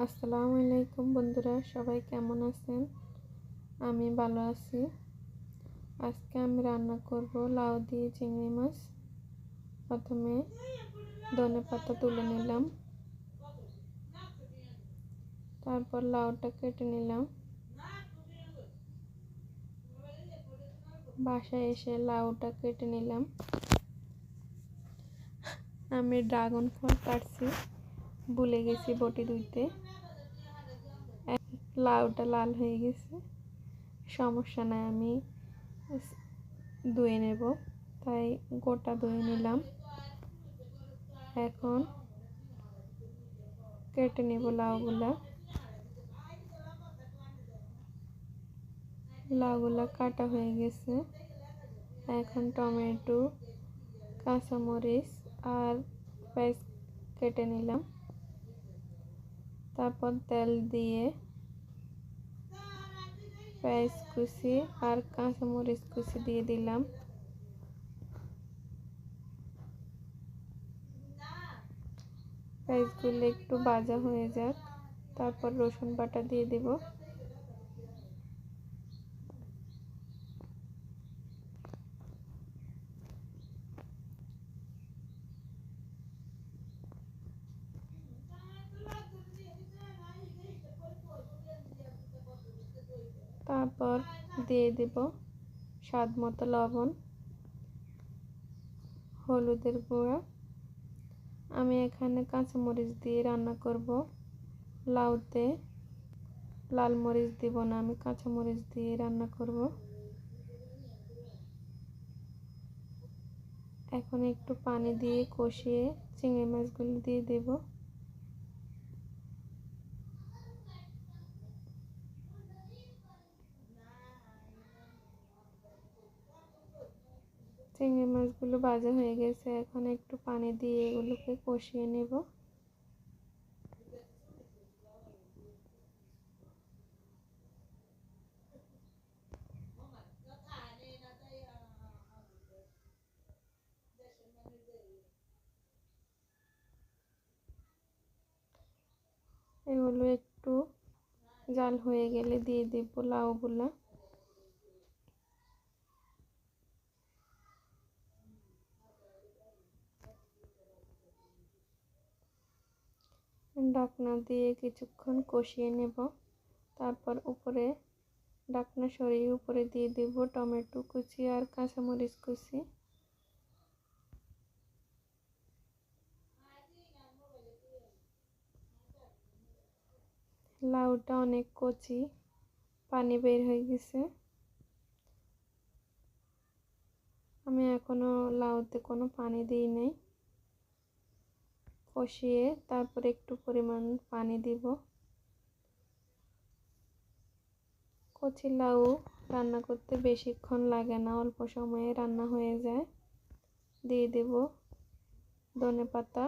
আসসালামু আলাইকুম বন্ধুরা, সবাই কেমন আছেন? আমি ভালো আছি। আজকে আমি রান্না করব লাউ দিয়ে চিংড়ি মাছ। প্রথমে ধনে পাতা তুলে নিলাম। তারপর লাউটা কেটে নিলাম। বাসায় এসে লাউটা কেটে নিলাম। আমি ড্রাগন ফল কাটছি। ভুলে গেছি বটি ধুইতে। লাউটা লাল হয়ে গেছে। সমস্যা নাই, আমি ধুয়ে নেব। তাই গোটা ধুয়ে নিলাম। এখন কেটে নেব লাউগুলা। লাউগুলা কাটা হয়ে গেছে। এখন টমেটো, কাঁচামরিচ আর পেঁয়াজ কেটে নিলাম। তারপর তেল দিয়ে পেঁয়াজ কুচি আর কাঁচামরিচ কুচি দিয়ে দিলাম। পেঁয়াজগুলো একটু ভাজা হয়ে যাক, তারপর রসুন বাটা দিয়ে দিব। তারপর দিয়ে দেব স্বাদ মতো লবণ, হলুদের গুঁড়া। আমি এখানে কাঁচামরিচ দিয়ে রান্না করব। লাউতে লাল মরিচ দিব না, আমি কাঁচামরিচ দিয়ে রান্না করব। এখন একটু পানি দিয়ে কষিয়ে চিংড়ি মাছগুলো দিয়ে দেবো। চিংড়ি মাছগুলো ভাজা হয়ে গেছে, এখন একটু পানি দিয়ে এগুলোকে কষিয়ে নেব। এগুলো একটু জাল হয়ে গেলে দিয়ে দেব লাউগুলা। ঢাকনা দিয়ে কিছুক্ষণ কষিয়ে নেব। তারপর উপরে ঢাকনা সরিয়ে উপরে দিয়ে দেব টমেটো কুচি আর কাঁচামরিচ কুচি। লাউটা অনেক কচি, পানি বের হয়ে গেছে। আমি এখনও লাউতে কোনো পানি দিই নাই। কষিয়ে তারপরে একটু পরিমাণ পানি দিব। কচি লাউ রান্না করতে বেশিক্ষণ লাগে না, অল্প সময়ে রান্না হয়ে যায়। দিয়ে দেব ধনে পাতা